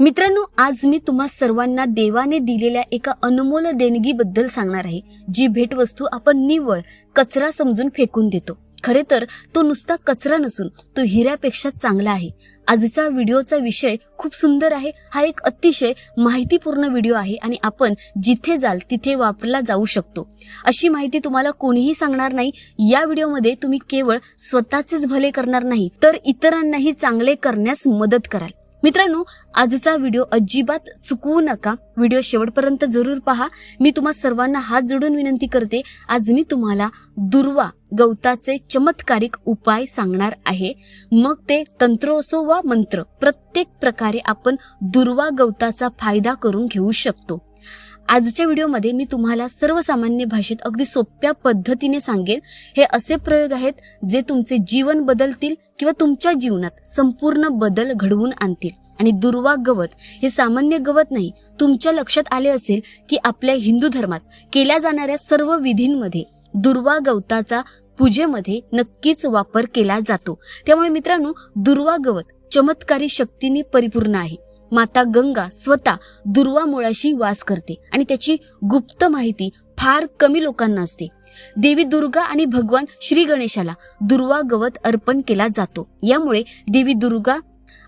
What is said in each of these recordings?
मित्रांनो आज मी तुम्हा सर्वांना देवाने दिलेल्या एका अनमोल देणगीबद्दल सांगणार आहे जी भेटवस्तू आपण निव्वळ कचरा समजून फेकून देतो. खरे तर तो नुसता कचरा नसून तो हिऱ्यापेक्षा चांगला आहे. आजचा व्हिडिओचा विषय खूप सुंदर आहे हा एक अतिशय माहितीपूर्ण व्हिडिओ आहे आणि आपण जिथे जाल तिथे वापरला जाऊ शकतो. अशी माहिती तुम्हाला कोणीही सांगणार नाही या व्हिडिओमध्ये तुम्ही केवळ स्वतःचेच भले करणार नाही तर इतरांनाही चांगले करण्यास मदत कराल. मित्रांनो आजचा व्हिडिओ अजिबात चुकवू नका. व्हिडिओ शेवटपर्यंत जरूर पहा. मी तुम्हा सर्वांना हात जोडून विनंती करते आज मी तुम्हाला दुर्वा गवताचे चमत्कारिक उपाय सांगणार आहे. मग ते तंत्र असो वा मंत्र प्रत्येक प्रकारे आपण दुर्वा गवताचा फायदा करून घेऊ शकतो. आजच्या व्हिडिओमध्ये मी तुम्हाला सर्वसामान्य भाषेत अगदी सोप्या पद्धतीने सांगेन. हे असे प्रयोग आहेत जे तुमचे जीवन बदलतील किंवा तुमच्या जीवनात संपूर्ण बदल घडवून आणतील. आणि दुर्वा गवत हे सामान्य गवत नाही तुमच्या लक्षात आले असेल की आपल्या हिंदू धर्मात केल्या जाणाऱ्या सर्व विधींमध्ये दुर्वा गवताचा पूजेमध्ये नक्कीच वापर केला जातो. त्यामुळे मित्रांनो दुर्वा गवत चमत्कारी शक्तीने परिपूर्ण आहे. माता गंगा स्वतः दुर्वा मुळाशी वास करते आणि त्याची गुप्त माहिती फार कमी लोकांना असते. देवी दुर्गा आणि भगवान श्री गणेशाला दुर्वा गवत अर्पण केला जातो. यामुळे देवी दुर्गा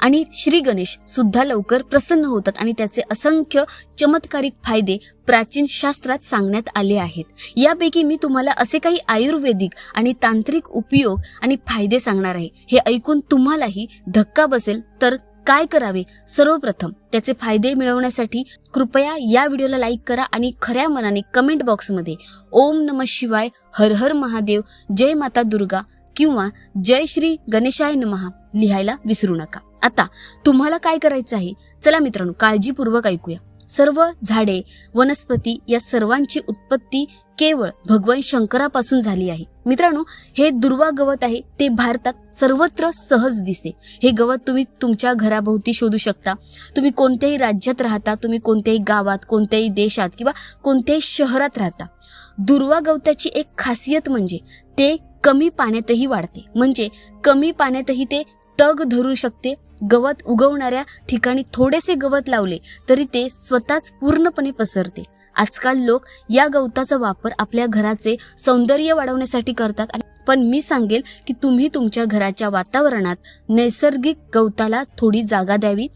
आणि श्री गणेश सुद्धा लवकर प्रसन्न होतात आणि त्याचे असंख्य चमत्कारिक फायदे प्राचीन शास्त्रात सांगण्यात आले आहेत. यापैकी मी तुम्हाला असे काही आयुर्वेदिक आणि तांत्रिक उपयोग आणि फायदे सांगणार आहे. हे ऐकून तुम्हालाही धक्का बसेल तर काय करावे? सर्वप्रथम त्याचे फायदे मिळवण्यासाठी कृपया या व्हिडिओला लाईक करा आणि खऱ्या मनाने कमेंट बॉक्समध्ये ओम नम शिवाय हर हर महादेव जय माता दुर्गा किंवा जय श्री गणेशाय नमहा लिहायला विसरू नका. आता तुम्हाला काय करायचं आहे? चला मित्रांनो काळजीपूर्वक ऐकूया. सर्व झाडे वनस्पती या सर्वांची उत्पत्ती केवळ भगवान शंकरापासून झाली आहे. मित्रांनो हे दुर्वा गवत आहे ते भारतात सर्वत्र सहज दिसते. हे गवत तुम्ही तुमच्या घराभोवती शोधू शकता. तुम्ही कोणत्याही राज्यात राहता तुम्ही कोणत्याही गावात कोणत्याही देशात किंवा कोणत्याही शहरात राहता. दुर्वा गवताची एक खासियत म्हणजे ते कमी पाण्यातही वाढते. म्हणजे कमी पाण्यातही ते तग धरू शकते. गवत उगवणाऱ्या ठिकाणी थोडेसे गवत लावले तरी ते स्वतःच पूर्णपणे पसरते. आजकाल लोक या गवताचा वापर आपल्या घराचे सौंदर्य वाढवण्यासाठी करतात आणि पण मी सांगेल की तुम्ही तुमच्या घराच्या वातावरणात नैसर्गिक गवताला थोडी जागा द्यावी.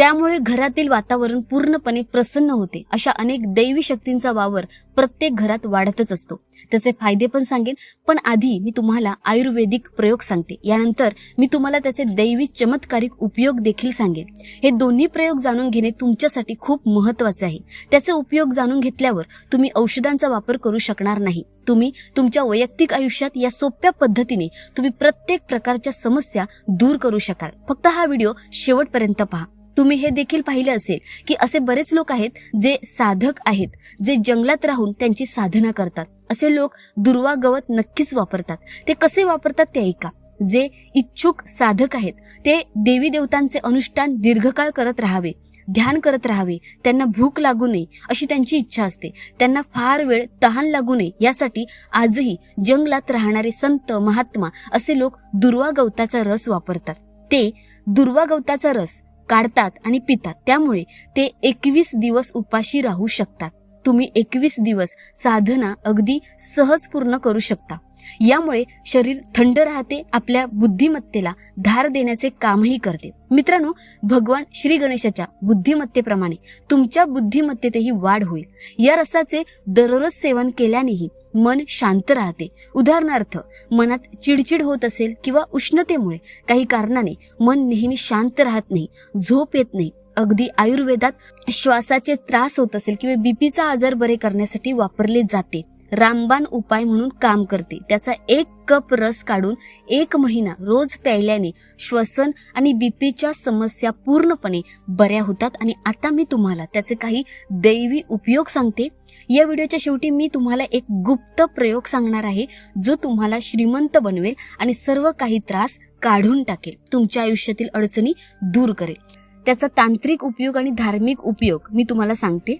त्यामुळे घरातील वातावरण पूर्णपणे प्रसन्न होते. अशा अनेक दैवी शक्तींचा वावर प्रत्येक घरात वाढतच असतो. त्याचे फायदे पण सांगेन पण आधी मी तुम्हाला आयुर्वेदिक प्रयोग सांगते. यानंतर मी तुम्हाला त्याचे दैवी चमत्कारिक उपयोग देखील सांगेन. हे दोन्ही प्रयोग जाणून घेणे तुमच्यासाठी खूप महत्त्वाचे आहे. त्याचे उपयोग जाणून घेतल्यावर तुम्ही औषधांचा वापर करू शकणार नाही. तुम्ही तुमच्या वैयक्तिक आयुष्यात या सोप्या पद्धतीने तुम्ही प्रत्येक प्रकारच्या समस्या दूर करू शकाल. फक्त हा व्हिडिओ शेवटपर्यंत पहा. तुम्ही हे देखील पाहिले असेल की असे बरेच लोक आहेत जे साधक आहेत जे जंगलात राहून त्यांची साधना करतात. असे लोक दुर्वा गवत नक्कीच वापरतात. ते कसे वापरतात ते ऐका. जे इच्छुक साधक आहेत ते देवी देवतांचे अनुष्ठान दीर्घकाळ करत राहावे ध्यान करत राहावे त्यांना भूक लागू नये अशी त्यांची इच्छा असते. त्यांना फार वेळ तहान लागू नये यासाठी आजही जंगलात राहणारे संत महात्मा असे लोक दुर्वा गवताचा रस वापरतात. ते दुर्वा गवताचा रस काढतात आणि पितात. त्यामुळे ते एकवीस दिवस उपाशी राहू शकतात. तुम्ही एकवीस दिवस साधना अगदी सहज पूर्ण करू शकता. यामुळे शरीर थंड राहते आपल्या बुद्धिमत्तेला धार देण्याचे कामही करते. मित्रांनो भगवान श्री गणेशाच्या बुद्धिमत्तेप्रमाणे तुमच्या बुद्धिमत्तेतही वाढ होईल. या रसाचे दररोज सेवन केल्यानेही मन शांत राहते. उदाहरणार्थ मनात चिडचिड होत असेल किंवा उष्णतेमुळे काही कारणाने मन नेहमी शांत राहत नाही झोप येत नाही अगदी आयुर्वेदात श्वासाचे त्रास होत असेल किंवा बीपीचा आजार बरे करण्यासाठी वापरले जाते. रामबाण उपाय म्हणून काम करते. त्याचा एक कप रस काढून एक महिना रोज प्यायल्याने श्वसन आणि बीपीच्या समस्या पूर्णपणे बऱ्या होतात. आणि आता मी तुम्हाला त्याचे काही दैवी उपयोग सांगते. या व्हिडिओच्या शेवटी मी तुम्हाला एक गुप्त प्रयोग सांगणार आहे जो तुम्हाला श्रीमंत बनवेल आणि सर्व काही त्रास काढून टाकेल. तुमच्या आयुष्यातील अडचणी दूर करेल. त्याचा तांत्रिक उपयोग आणि धार्मिक उपयोग मी तुम्हाला सांगते.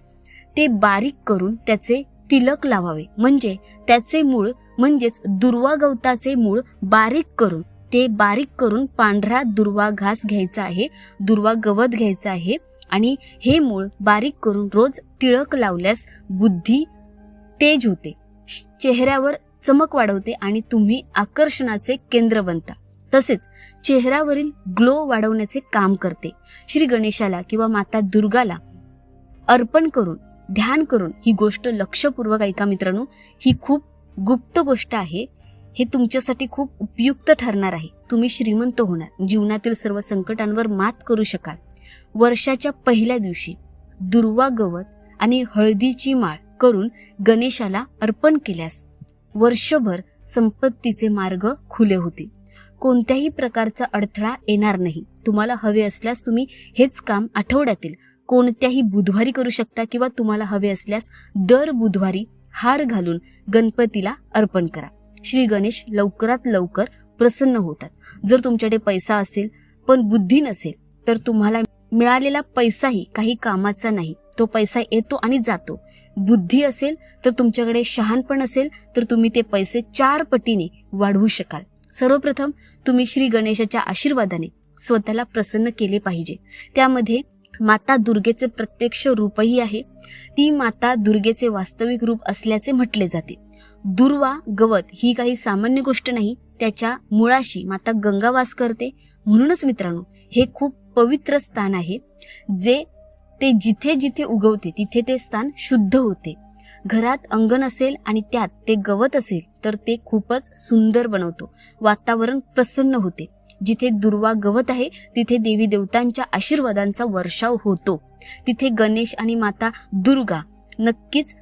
ते बारीक करून त्याचे तिलक लावावे. म्हणजे त्याचे मूळ म्हणजेच दुर्वा गवताचे मूळ बारीक करून ते बारीक करून पांढरा दुर्वा घास घ्यायचा आहे दुर्वा गवत घ्यायचं आहे आणि हे मूळ बारीक करून रोज टिळक लावल्यास बुद्धी तेज होते. श- चेहऱ्यावर चमक वाढवते आणि तुम्ही आकर्षणाचे केंद्र बनता. तसेच चेहऱ्यावरील ग्लो वाढवण्याचे काम करते. श्री गणेशाला किंवा माता दुर्गाला अर्पण करून ध्यान करून ही गोष्ट लक्षपूर्वक ऐका मित्रांनो. ही खूप गुप्त गोष्ट आहे. हे तुमच्यासाठी खूप उपयुक्त ठरणार आहे. तुम्ही श्रीमंत होणार. जीवनातील सर्व संकटांवर मात करू शकाल. वर्षाच्या पहिल्या दिवशी दुर्वा गवत आणि हळदीची माळ करून गणेशाला अर्पण केल्यास वर्षभर संपत्तीचे मार्ग खुले होतील. कोणत्याही प्रकारचा अडथळा येणार नाही. तुम्हाला हवे असल्यास तुम्ही हेच काम आठवड्यातील कोणत्याही बुधवारी करू शकता किंवा तुम्हाला हवे असल्यास दर बुधवारी हार घालून गणपतीला अर्पण करा. श्री गणेश लवकरात लवकर प्रसन्न होतात. जर तुमच्याकडे पैसा असेल पण बुद्धी नसेल तर तुम्हाला मिळालेला पैसाही काही कामाचा नाही. तो पैसा येतो आणि जातो. बुद्धी असेल तर तुमच्याकडे शहाणपण असेल तर तुम्ही ते पैसे चार पटीने वाढवू शकाल. सर्वप्रथम तुम्ही श्री गणेशाच्या आशीर्वादाने स्वतःला प्रसन्न केले पाहिजे. त्यामध्ये माता दुर्गेचे प्रत्यक्ष रूपही आहे. ती माता दुर्गेचे वास्तविक रूप असल्याचे म्हटले जाते. दुर्वा गवत ही काही सामान्य गोष्ट नाही त्याच्या मुळाशी माता गंगा वास करते. म्हणूनच मित्रांनो हे खूप पवित्र स्थान आहे. जे ते जिथे जिथे उगवते तिथे ते स्थान शुद्ध होते. घरात अंगण असेल आणि त्यात ते गवत असेल तर ते खूपच सुंदर बनवतो. वातावरण प्रसन्न होते. जिथे दुर्वा गवत आहे तिथे देवी देवतांच्या आशीर्वादांचा वर्षाव होतो. तिथे गणेश आणि माता दुर्गा नक्कीच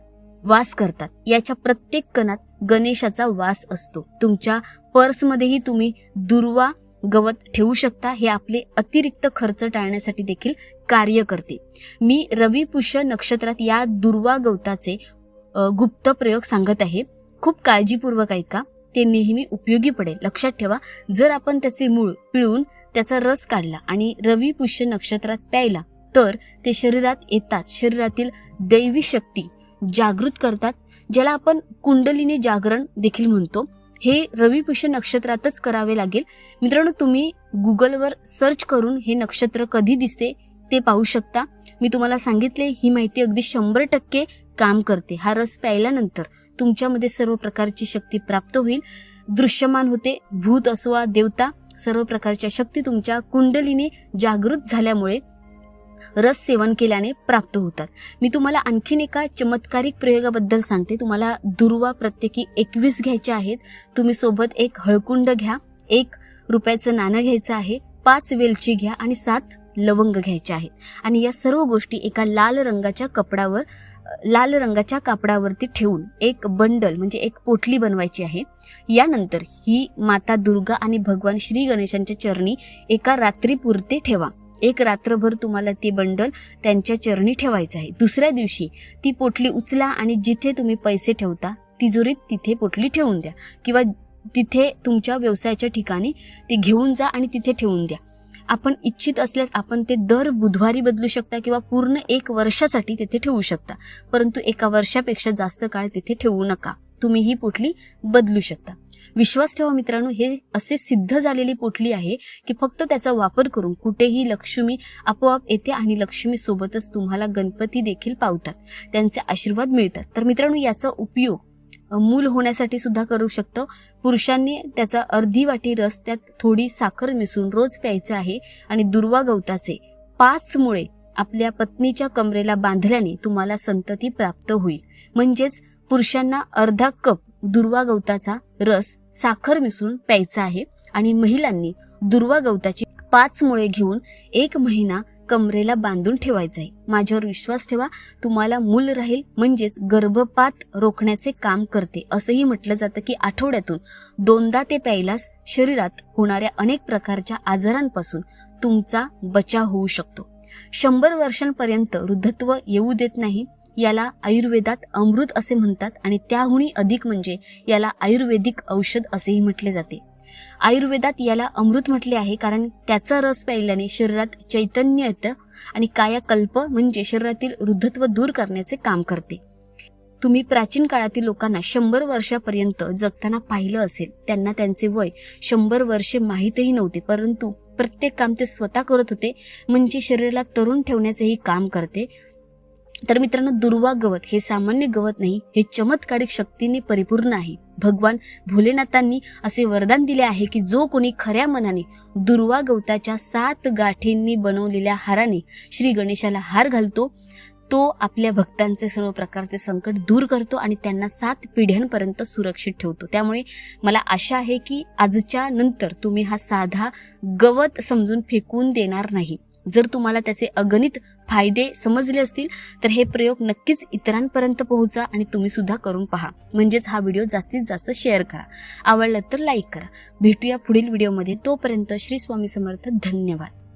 वास करतात. याच्या प्रत्येक कणात गणेशाचा वास असतो. तुमच्या पर्समध्येही तुम्ही दुर्वा गवत ठेवू शकता. हे आपले अतिरिक्त खर्च टाळण्यासाठी देखील कार्य करते. मी रवी पुष्य नक्षत्रात या दुर्वा गवताचे गुप्त प्रयोग सांगत आहे. खूप काळजीपूर्वक ऐका. ते नेहमी उपयोगी पडेल. लक्षात ठेवा जर आपण त्याचे मूळ पिळून त्याचा रस काढला आणि रवी पुष्य नक्षत्रात प्यायला तर ते शरीरात येतात. शरीरातील दैवी शक्ती जागृत करतात ज्याला आपण कुंडलीने जागरण देखील म्हणतो. हे रवी पुष्य नक्षत्रातच करावे लागेल. मित्रांनो तुम्ही गुगलवर सर्च करून हे नक्षत्र कधी दिसते ते पाहू शकता. मी तुम्हाला सांगितले ही माहिती अगदी शंभर टक्के काम करते. हा रस प्यायल्यानंतर तुमच्यामध्ये सर्व प्रकारची शक्ती प्राप्त होईल. दृश्यमान होते. भूत असो वा देवता सर्व प्रकारच्या शक्ती तुमच्या कुंडलीने जागृत झाल्यामुळे रस सेवन केल्याने प्राप्त होतात. मी तुम्हाला आणखीन एका चमत्कारिक प्रयोगाबद्दल सांगते. तुम्हाला दुर्वा प्रत्येकी एकवीस घ्यायच्या आहेत. तुम्ही सोबत एक हळकुंड घ्या. एक रुपयाचं नाणं घ्यायचं आहे. पाच वेलची घ्या आणि सात लवंग घ्यायचे आहेत. आणि या सर्व गोष्टी एका लाल रंगाच्या कपडावर लाल रंगाच्या कापडावरती ठेवून एक बंडल म्हणजे एक पोटली बनवायची आहे. यानंतर ही माता दुर्गा आणि भगवान श्री गणेशांच्या चरणी एका रात्रीपुरते ठेवा. एक रात्रभर तुम्हाला ते बंडल त्यांच्या चरणी ठेवायचं आहे. दुसऱ्या दिवशी ती पोटली उचला आणि जिथे तुम्ही पैसे ठेवता तिजोरीत तिथे पोटली ठेवून द्या. किंवा तिथे तुमच्या व्यवसायाच्या ठिकाणी ती घेऊन जा आणि तिथे ठेवून द्या. आपण इच्छित असल्यास आपण ते दर बुधवारी बदलू शकता किंवा पूर्ण एक वर्षासाठी तिथे ठेवू शकता. परंतु एका वर्षापेक्षा जास्त काळ तिथे ठेवू नका. तुम्ही ही पोटली बदलू शकता. विश्वास ठेवा मित्रांनो हे असे सिद्ध झालेली पोटली आहे की फक्त त्याचा वापर करून कुठेही लक्ष्मी आपोआप येते आणि लक्ष्मी सोबतच तुम्हाला गणपती देखील पावतात. त्यांचे आशीर्वाद मिळतात. तर मित्रांनो याचा उपयोग मूल होण्यासाठी सुद्धा करू शकतो. पुरुषांनी त्याचा अर्धी वाटी रस त्यात थोडी साखर मिसळून रोज प्यायचं आहे आणि दुर्वा गवताचे पाच मुळे आपल्या पत्नीच्या कमरेला बांधल्याने तुम्हाला संतती प्राप्त होईल. म्हणजेच पुरुषांना अर्धा कप दुर्वा गवताचा रस साखर मिसळून प्यायचा आहे आणि महिलांनी दुर्वा गवताची पाच मुळे घेऊन एक महिना कमरेला बांधून ठेवायचं आहे माझ्यावर विश्वास ठेवा तुम्हाला मूल राहील म्हणजेच गर्भपात रोखण्याचे काम करते. असंही म्हटलं जातं की आठवड्यातून दोनदा ते प्यायलास शरीरात होणाऱ्या अनेक प्रकारच्या आजारांपासून तुमचा बचाव होऊ शकतो. शंभर वर्षांपर्यंत वृद्धत्व येऊ देत नाही याला आयुर्वेदात अमृत असे म्हणतात आणि त्याहूनही अधिक म्हणजे याला आयुर्वेदिक औषध असेही म्हटले जाते. आयुर्वेदात याला अमृत म्हटले आहे कारण त्याचा रस प्यायल्याने शरीरात चैतन्य येतं आणि कायाकल्प म्हणजे शरीरातील वृद्धत्व दूर करण्याचे काम करते. तुम्ही प्राचीन काळातील लोकांना शंभर वर्षापर्यंत जगताना पाहिलं असेल त्यांना त्यांचे वय शंभर वर्षे माहीतही नव्हते परंतु प्रत्येक काम ते स्वतः करत होते म्हणजे शरीराला तरुण ठेवण्याचेही काम करते. तर मित्रांनो दुर्वा गवत हे सामान्य गवत नाही हे चमत्कारिक शक्तीने परिपूर्ण आहे. भगवान भोलेनाथांनी असे वरदान दिले आहे की जो कोणी खऱ्या मनाने दुर्वा गवताच्या सात गाठींनी बनवलेल्या हाराने श्री गणेशाला हार घालतो तो आपल्या भक्तांचे सर्व प्रकारचे संकट दूर करतो आणि त्यांना सात पिढ्यांपर्यंत सुरक्षित ठेवतो. त्यामुळे मला आशा आहे की आजच्या नंतर तुम्ही हा साधा गवत समजून फेकून देणार नाही. जर तुम्हाला त्याचे अगणित फायदे समजले असतील तर हे प्रयोग नक्कीच इतरांपर्यंत पोहोचा आणि तुम्ही सुद्धा करून पहा. म्हणजेच हा व्हिडिओ जास्तीत जास्त शेअर करा. आवडला तर लाईक करा. भेटूया पुढील व्हिडिओमध्ये. तोपर्यंत श्री स्वामी समर्थ. धन्यवाद.